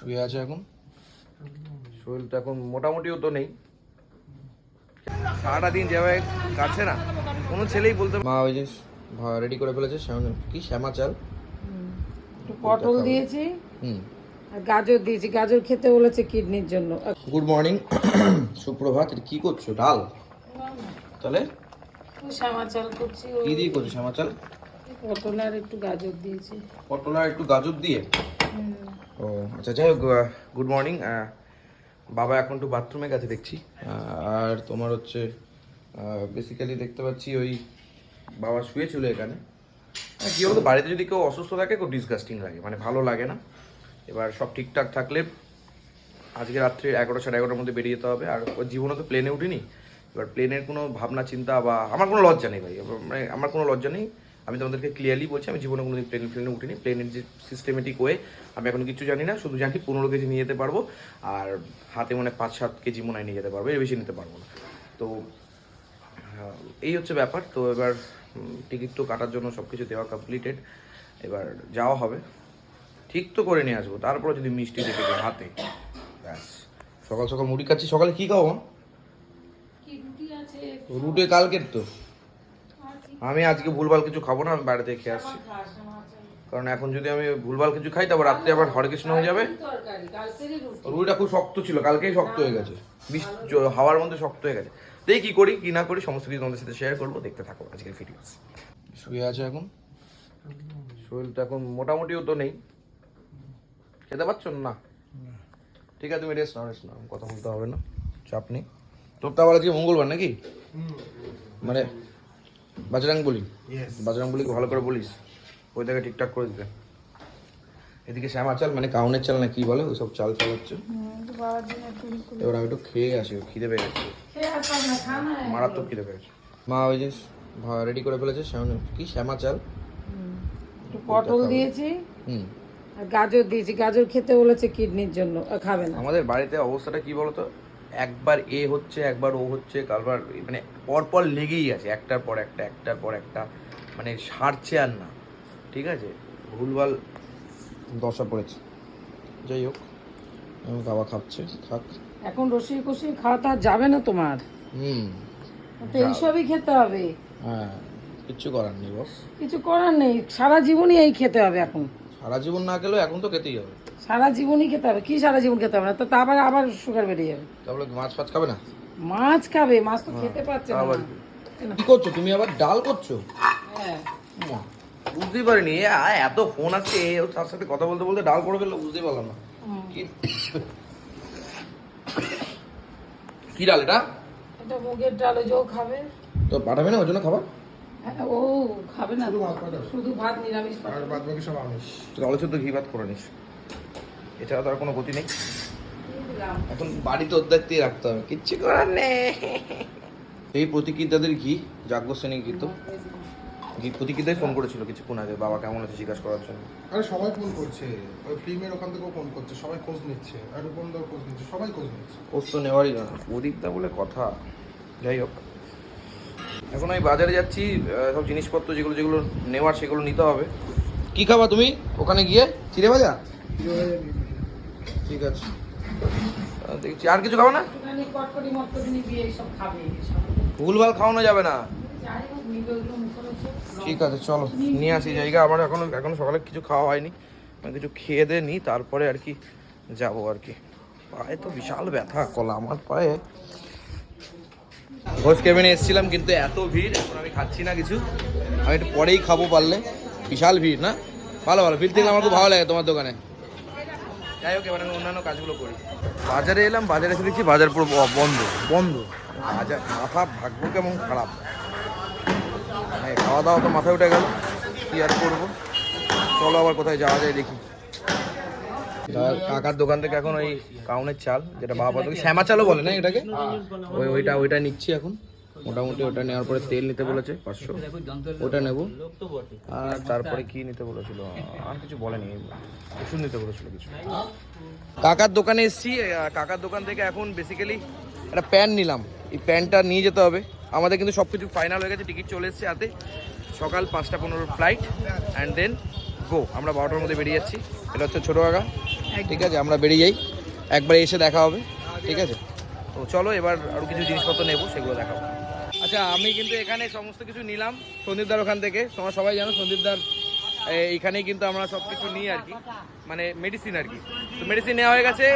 শুয়ে আছে এখন। শরীর তো এখন মোটামুটিও তো নেই। সারাটা দিন যেভাবে কাটছে না কোনো ছেলেই বলতে মা ওই যে রেডি করে ফেলেছে শ্যামা কি? শ্যামা চাল? একটু পটল দিয়েছি। হুম। আর গাজর দিয়েছি। গাজর খেতে বলেছে কিডনির জন্য। গুড মর্নিং সুপ্রভাত। কি করছ? ডাল? তাহলে? শ্যামা চাল করছি কি দিয়ে করছ শ্যামা চাল? পটল আর একটু গাজর দিয়েছি। পটল আর একটু গাজর দিয়ে? ও আচ্ছা যাই হোক গুড মর্নিং বাবা এখন একটু বাথরুমে গেছে দেখছি আর তোমার হচ্ছে বেসিক্যালি দেখতে পাচ্ছি ওই বাবা শুয়েছিল এখানে। কি বলতো, বাড়িতে যদি কেউ অসুস্থ থাকে, খুব ডিসগাস্টিং লাগে মানে ভালো লাগে না। এবার সব ঠিকঠাক থাকলে আজকে রাত্রে এগারোটা সাড়ে এগারোটার মধ্যে বেরিয়ে যেতে হবে। আর ওর জীবনে তো প্লেনে উঠিনি। এবার প্লেনের কোনো ভাবনা, চিন্তা বা আমার কোনো লজ্জা নেই ভাই মানে আমার কোনো লজ্জা নেই। আমি তোমাদেরকে ক্লিয়ারলি বলছি আমি জীবনে কোনো প্লেন প্লেনে উঠিনি। প্লেনের যে সিস্টেমেটিক ওয়ে আমি এখন কিছু জানি না শুধু জানি পনেরো কেজি নিয়ে যেতে পারব আর হাতে মনে হয় পাঁচ সাত কেজি মনে হয় নিয়ে যেতে পারব এর বেশি নিতে পারব না। তো এই হচ্ছে ব্যাপার। তো এবার টিকিট তো কাটার জন্য সব কিছু দেওয়া কমপ্লিটেড এবার যাওয়া হবে। ঠিক তো করে নিয়ে আসব তারপরে যদি মিষ্টি দেখে দিই হাতে। ব্যাস। সকাল সকাল মুড়ি খাচ্ছি। সকালে কী খাব রুটে কালকের তো। আমি আজকে ভুলভাল কিছু খাব না আমি বাইরে থেকে খেয়ে আসছি। কারণ এখন যদি আমি ভুলভাল কিছু খাই তারপর রাত্রে আবার হরকৃষ্ণ হয়ে যাবে। রুটিটা খুব শক্ত ছিল কালকেই শক্ত হয়ে গেছে। হাওয়ার মধ্যে শক্ত হয়ে গেছে। দেখি কি করি কি না করি সমস্ত কিছু তোমাদের সাথে শেয়ার করব দেখতে থাকো আজকের ভিডিওস শুয়ে আছে এখন? শরীর তো এখন মোটামুটিও তো নেই। খেতে পারছ না? ঠিক আছে তুমি রেস্ট নাও রেস্ট নাও কথা বলতে হবে না চাপ নেই। তোর তো আবার আজকে মঙ্গলবার নাকি? মানে বাজরাং বলি? বাজরাং বলি ভালো করে বলিস? ওই জায়গায় ঠিকঠাক করে দিতে। এদিকে শ্যামা চাল মানে কাউনের চাল না কি বলে? ওই সব চাল চাল হচ্ছে। এবার আমি একটু খেয়ে আসি খিদে পেয়ে গেছে। মারাত্মক খিদে পেয়ে গেছে। মা ওই যে রেডি করে ফেলেছে শ্যামা কি শ্যামা চাল? একটু পটল দিয়েছি। হুম। আর গাজর দিয়েছি। গাজর খেতে বলেছে কিডনির জন্য আহ, খাবে না। আমাদের বাড়িতে অবস্থাটা কি বলতো? একবার এ হচ্ছে একবার ও হচ্ছে কারবার মানে পর পর লেগেই আছে একটার পর একটা একটার পর একটা মানে সারছে আর না ঠিক আছে? ভুলভাল দশা পড়েছে। যাই হোক বাবা খাচ্ছে খাক এখন রসিয়ে কষিয়ে খাওয়া তো যাবে না তোমার? হুম তো এইসবই খেতে হবে? হ্যাঁ কিচ্ছু করার নেই বস। কিছু করার নেই সারা জীবনই এই খেতে হবে এখন। সারা জীবন না গেলেও এখন তো খেতেই হবে। সারা জীবনই খেতে হবে। কি সারা জীবন খেতে হবে না? তো তারপরে আবার সুগার বেরিয়ে যাবে। তাহলে মাছ ফাছ খাবে না? মাছ খাবে মাছ তো খেতে পারছে না। কি? করছ? তুমি আবার ডাল করছ? হ্যাঁ। বুঝতেই পারিনি। এত ফোন আসছে এ ও তার সাথে কথা বলতে বলতে ডাল করে ফেলল বুঝতেই পারলাম না। কি ডাল এটা? এটা মুগের ডাল ওই ও খাবে। তো পাঠাবে না? ওই জন্য খাবার? হ্যাঁ, ও খাবে না শুধু ভাত নিরামিষ। তাহলে শুধু ঘি ভাত করে নিস। এছাড়া তো আর কোনো গতি নেই। এখন বাড়িতে ওর দিয়ে রাখতে হবে। কিচ্ছু করার নেই। এই প্রতীকিতাদের ঘি ঘি তো। ঘি প্রতীকিতাই ফোন করেছিল কিছুক্ষণ আগে বাবা কেমন আছে জিজ্ঞাসা করার জন্য। আরে সবাই ফোন করছে। ওই ফিল্মের ওখান থেকেও ফোন করছে। সবাই খোঁজ নিচ্ছে। আর খোঁজ নিচ্ছে। সবাই খোঁজ নিচ্ছে। খোঁজ তো নেওয়ারই না। প্রদীপদা বলে কথা। যাই হোক। এখন আমি বাজারে যাচ্ছি সব জিনিসপত্র যেগুলো যেগুলো নেওয়ার সেগুলো নিতে হবে। কি খাবা তুমি? ওখানে গিয়ে? চিড়ে ভাজা? ঠিক আছে। দেখছি আর কিছু খাব না। ভুলভাল খাওয়ানো যাবে না। ঠিক আছে চলো। নিয়ে আসি জায়গা। আমার এখনও এখনও সকালে কিছু খাওয়া হয়নি। আমি কিছু খেয়ে দিয়ে নিই তারপরে আর কি যাব আর কি। পায়ে তো বিশাল ব্যথা কলা আমার পায়ে। ঘোষ কেবিনে এসেছিলাম কিন্তু এত ভিড় এখন আমি খাচ্ছি না কিছু। আমি একটু পরেই খাব পারলে। বিশাল ভিড় না? ভালো ভালো ভিড় দেখলে আমার খুব ভালো লাগে তোমার দোকানে। যাই হোক এবার আমি অন্যান্য কাজগুলো করি। বাজারে এলাম বাজারে এসে দেখছি বাজার পুরো বন্ধ। বন্ধ? বাজার মাথা ভাগ্য কেমন খারাপ। মানে খাওয়া দাওয়া তো মাথায় উঠে গেল কি আর করব? চলো আবার কোথায় যাওয়া যায় দেখি। কাকার দোকান থেকে এখন ওই কাউনের চাল, যেটা বাবা তোকে শ্যামা চালও বলে না এটাকে? ওই ওইটা ওইটা নিচ্ছি এখন। মোটামুটি ওটা নেওয়ার পরে তেল নিতে বলেছে, পাঁচশো। ওটা নেব। আর তারপরে কি নিতে বলেছিল? আর কিছু বলেনি। ওষুধ নিতে বলেছিল, কিছু। কাকার দোকানে এসেছি কাকার দোকান থেকে এখন বেসিক্যালি একটা প্যান্ট নিলাম। এই প্যান্টটা নিয়ে যেতে হবে। আমাদের কিন্তু সব কিছু ফাইনাল হয়ে গেছে টিকিট চলে এসেছে হাতে। সকাল পাঁচটা পনেরো ফ্লাইট অ্যান্ড দেন গো আমরা বারোটার মধ্যে বেরিয়ে যাচ্ছি। এটা হচ্ছে ছোটো কাকা। ঠিক আছে আমরা বেরিয়ে যাই। একবার এসে দেখা হবে। ঠিক আছে? তো চলো এবার আরও কিছু জিনিসপত্র নেব সেগুলো দেখাবো। আচ্ছা আমি কিন্তু এখানে সমস্ত কিছু নিলাম সন্দীপদার ওখান থেকে। তোমরা সবাই জানো সন্দীপদার এইখানেই কিন্তু আমরা সব কিছু নিই আর কি। মানে মেডিসিন আর কি। তো মেডিসিন নেওয়া হয়ে গেছে।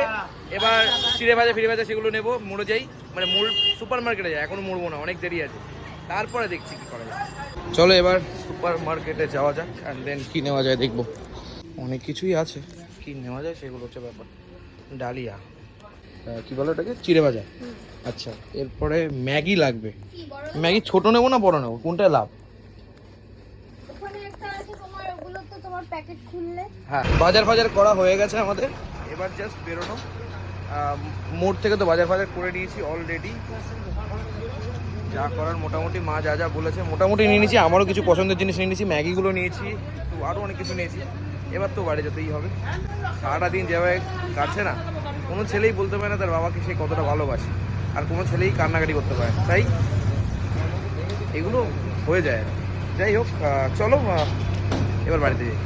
এবার চিড়ে ভাজা ফিরে ভাজা সেগুলো নেব মুড়ো যাই। মানে মূল সুপার মার্কেটে যাই এখনও মুড়বো না অনেক দেরি আছে। তারপরে দেখছি কি করা যায়। চলো এবার সুপার মার্কেটে যাওয়া যাক অ্যান্ড দেন কী নেওয়া যায় দেখব। অনেক কিছুই আছে। কি নেওয়া যায় সেগুলো হচ্ছে ব্যাপার। ডালিয়া। কি বলো ওটাকে? চিড়ে ভাজা। আচ্ছা এরপরে ম্যাগি লাগবে। ম্যাগি? ছোট নেব না বড় নেব? কোনটা লাভ? ওখানে একটা আছে তোমার ওগুলো তো তোমার প্যাকেট খুললে। হ্যাঁ বাজার ফাজার করা হয়ে গেছে আমাদের। এবার জাস্ট বেরোনো। মোড় থেকে তো বাজার ফাজার করে নিয়েছি অলরেডি যা করার মোটামুটি মা যা যা বলেছে, মোটামুটি নিয়ে নিয়েছি, আমারও কিছু পছন্দের জিনিস নিয়ে নিয়েছি, ম্যাগিগুলো নিয়েছি, তো আরও অনেক কিছু নিয়েছি। এবার তো বাড়ি যেতেই হবে। সারাটা দিন যেভাবে কাটছে না, কোনো ছেলেই বলতে পারে না তার বাবাকে সে কতটা ভালোবাসে, আর কোনো ছেলেই কান্নাকাটি করতে পারে। তাই এগুলো হয়ে যায়। যাই হোক চলো এবার বাড়িতে যাই।